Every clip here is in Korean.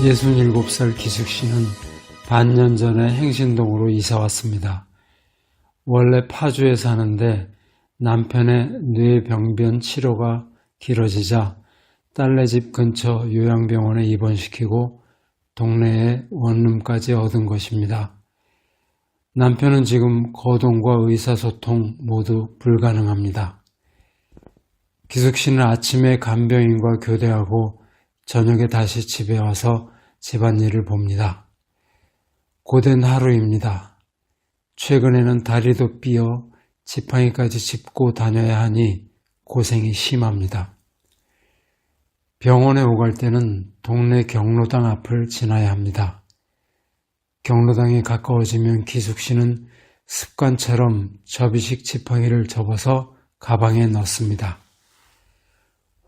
67살 기숙 씨는 반년 전에 행신동으로 이사 왔습니다. 원래 파주에 사는데 남편의 뇌병변 치료가 길어지자 딸네 집 근처 요양병원에 입원시키고 동네에 원룸까지 얻은 것입니다. 남편은 지금 거동과 의사소통 모두 불가능합니다. 기숙 씨는 아침에 간병인과 교대하고 저녁에 다시 집에 와서 집안일을 봅니다. 고된 하루입니다. 최근에는 다리도 삐어 지팡이까지 짚고 다녀야 하니 고생이 심합니다. 병원에 오갈 때는 동네 경로당 앞을 지나야 합니다. 경로당에 가까워지면 기숙 씨는 습관처럼 접이식 지팡이를 접어서 가방에 넣습니다.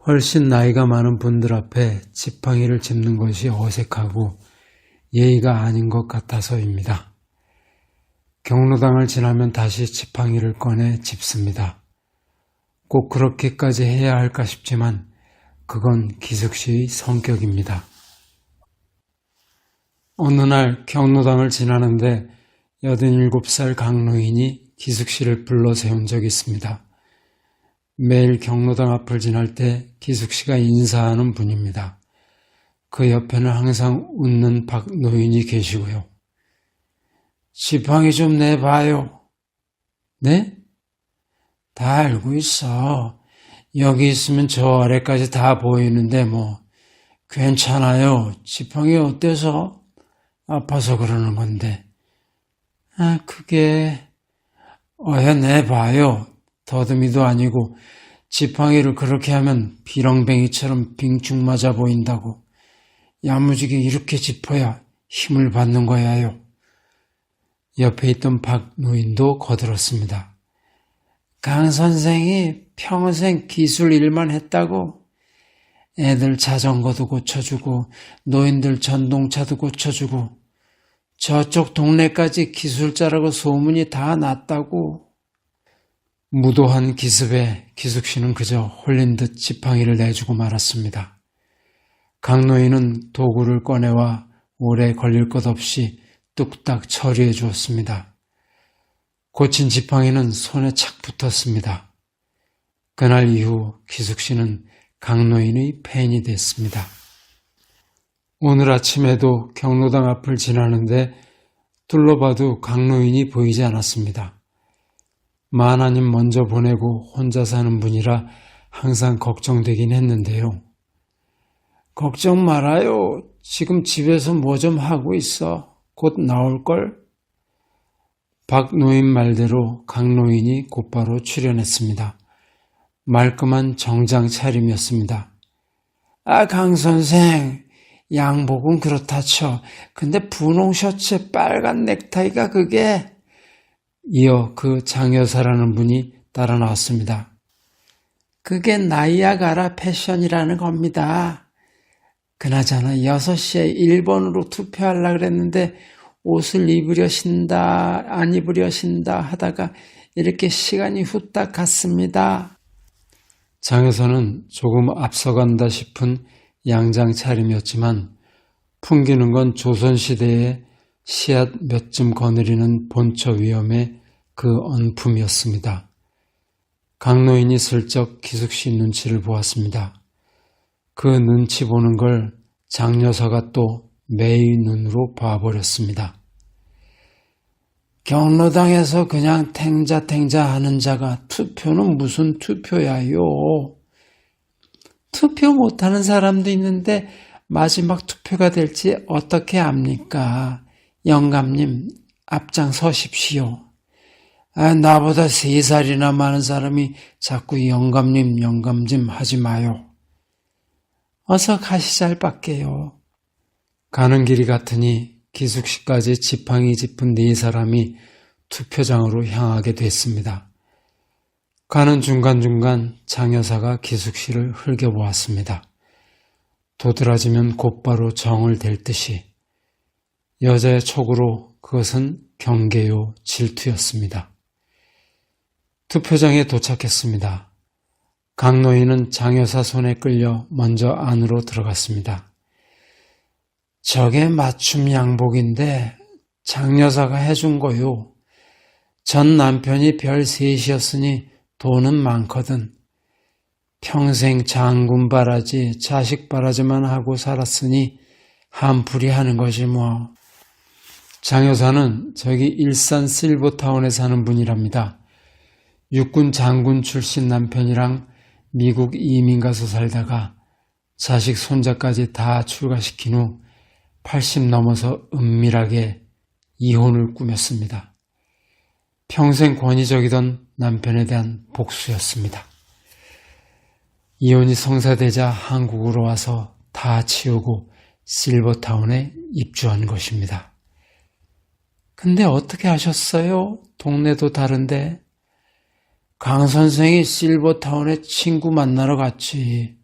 훨씬 나이가 많은 분들 앞에 지팡이를 짚는 것이 어색하고 예의가 아닌 것 같아서입니다. 경로당을 지나면 다시 지팡이를 꺼내 짚습니다. 꼭 그렇게까지 해야 할까 싶지만 그건 기숙 씨의 성격입니다. 어느 날 경로당을 지나는데 87살 강노인이 기숙 씨를 불러 세운 적이 있습니다. 매일 경로당 앞을 지날 때 기숙 씨가 인사하는 분입니다. 그 옆에는 항상 웃는 박 노인이 계시고요. 지팡이 좀 내봐요. 네? 다 알고 있어. 여기 있으면 저 아래까지 다 보이는데 뭐 괜찮아요. 지팡이 어때서? 아파서 그러는 건데. 아, 그게 어여 내봐요. 더듬이도 아니고 지팡이를 그렇게 하면 비렁뱅이처럼 빙충 맞아 보인다고. 야무지게 이렇게 짚어야 힘을 받는 거야요. 옆에 있던 박 노인도 거들었습니다. 강 선생이 평생 기술 일만 했다고 애들 자전거도 고쳐주고 노인들 전동차도 고쳐주고 저쪽 동네까지 기술자라고 소문이 다 났다고 무도한 기습에 기숙 씨는 그저 홀린 듯 지팡이를 내주고 말았습니다. 강노인은 도구를 꺼내와 오래 걸릴 것 없이 뚝딱 처리해 주었습니다. 고친 지팡이는 손에 착 붙었습니다. 그날 이후 기숙 씨는 강노인의 팬이 됐습니다. 오늘 아침에도 경로당 앞을 지나는데 둘러봐도 강노인이 보이지 않았습니다. 마나님 먼저 보내고 혼자 사는 분이라 항상 걱정되긴 했는데요. 걱정 말아요. 지금 집에서 뭐 좀 하고 있어. 곧 나올걸? 박노인 말대로 강노인이 곧바로 출연했습니다. 말끔한 정장 차림이었습니다. 아, 강 선생, 양복은 그렇다 쳐. 근데 분홍 셔츠에 빨간 넥타이가 그게... 이어 그 장여사라는 분이 따라 나왔습니다. 그게 나이아가라 패션이라는 겁니다. 그나저나 6시에 1번으로 투표하려고 그랬는데 옷을 입으려 신다, 안 입으려 신다 하다가 이렇게 시간이 후딱 갔습니다. 장에서는 조금 앞서간다 싶은 양장 차림이었지만 풍기는 건 조선시대의 씨앗 몇점 거느리는 본처 위험의 그 언품이었습니다. 강노인이 슬쩍 기숙 씨 눈치를 보았습니다. 그 눈치 보는 걸 장여사가 또 매의 눈으로 봐버렸습니다. 경로당에서 그냥 탱자탱자 하는 자가 투표는 무슨 투표야요? 투표 못하는 사람도 있는데 마지막 투표가 될지 어떻게 압니까? 영감님, 앞장서십시오. 아, 나보다 세 살이나 많은 사람이 자꾸 영감님, 영감님 하지 마요. 어서 가시잘 밖에요. 가는 길이 같으니 기숙시까지 지팡이 짚은 네 사람이 투표장으로 향하게 됐습니다. 가는 중간중간 장여사가 기숙시를 흘겨보았습니다. 도드라지면 곧바로 정을 댈 듯이 여자의 촉으로 그것은 경계요 질투였습니다. 투표장에 도착했습니다. 강노인은 장여사 손에 끌려 먼저 안으로 들어갔습니다. 저게 맞춤 양복인데 장여사가 해준 거요. 전 남편이 별 셋이었으니 돈은 많거든. 평생 장군 바라지 자식 바라지만 하고 살았으니 한풀이 하는 거지 뭐. 장 여사는 저기 일산 실버타운에 사는 분이랍니다. 육군 장군 출신 남편이랑 미국 이민 가서 살다가 자식 손자까지 다 출가시킨 후 80 넘어서 은밀하게 이혼을 꾸몄습니다. 평생 권위적이던 남편에 대한 복수였습니다. 이혼이 성사되자 한국으로 와서 다 치우고 실버타운에 입주한 것입니다. 근데 어떻게 하셨어요? 동네도 다른데. 강 선생이 실버타운에 친구 만나러 갔지.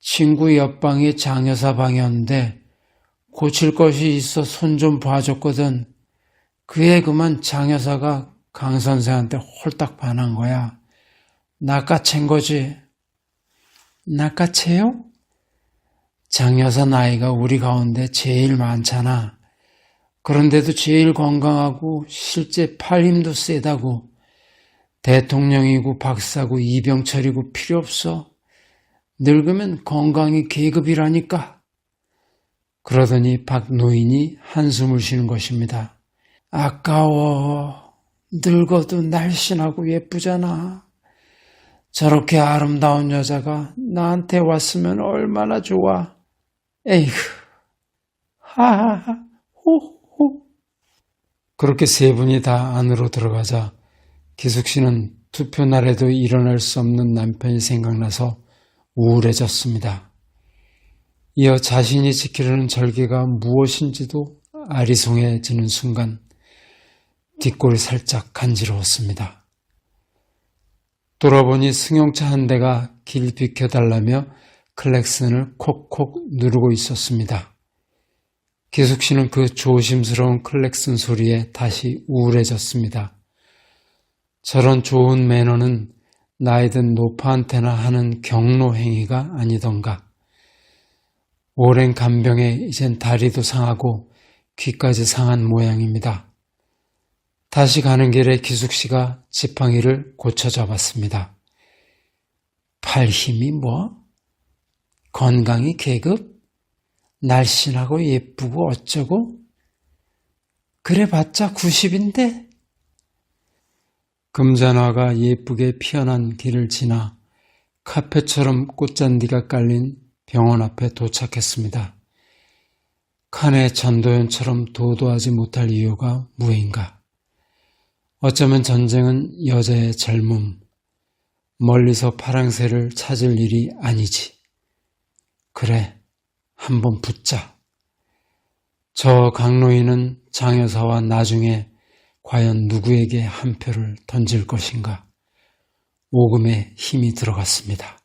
친구 옆방이 장여사 방이었는데 고칠 것이 있어 손 좀 봐줬거든. 그에 그만 장여사가 강 선생한테 홀딱 반한 거야. 낚아챈 거지. 낚아채요? 장여사 나이가 우리 가운데 제일 많잖아. 그런데도 제일 건강하고 실제 팔 힘도 세다고. 대통령이고 박사고 이병철이고 필요 없어. 늙으면 건강이 계급이라니까. 그러더니 박 노인이 한숨을 쉬는 것입니다. 아까워. 늙어도 날씬하고 예쁘잖아. 저렇게 아름다운 여자가 나한테 왔으면 얼마나 좋아. 에이그. 하하하. 호호. 그렇게 세 분이 다 안으로 들어가자 기숙 씨는 투표 날에도 일어날 수 없는 남편이 생각나서 우울해졌습니다. 이어 자신이 지키려는 절개가 무엇인지도 아리송해지는 순간 뒷골이 살짝 간지러웠습니다. 돌아보니 승용차 한 대가 길 비켜달라며 클렉슨을 콕콕 누르고 있었습니다. 기숙 씨는 그 조심스러운 클렉슨 소리에 다시 우울해졌습니다. 저런 좋은 매너는 나이든 노파한테나 하는 경로 행위가 아니던가. 오랜 간병에 이젠 다리도 상하고 귀까지 상한 모양입니다. 다시 가는 길에 기숙 씨가 지팡이를 고쳐 잡았습니다. 팔 힘이 뭐? 건강이 계급? 날씬하고 예쁘고 어쩌고? 그래봤자 90인데? 금잔화가 예쁘게 피어난 길을 지나 카페처럼 꽃잔디가 깔린 병원 앞에 도착했습니다. 칸의 전도연처럼 도도하지 못할 이유가 무인가? 어쩌면 전쟁은 여자의 젊음, 멀리서 파랑새를 찾을 일이 아니지. 그래, 한번 붙자. 저 강로인은 장여사와 나중에 과연 누구에게 한 표를 던질 것인가? 오금에 힘이 들어갔습니다.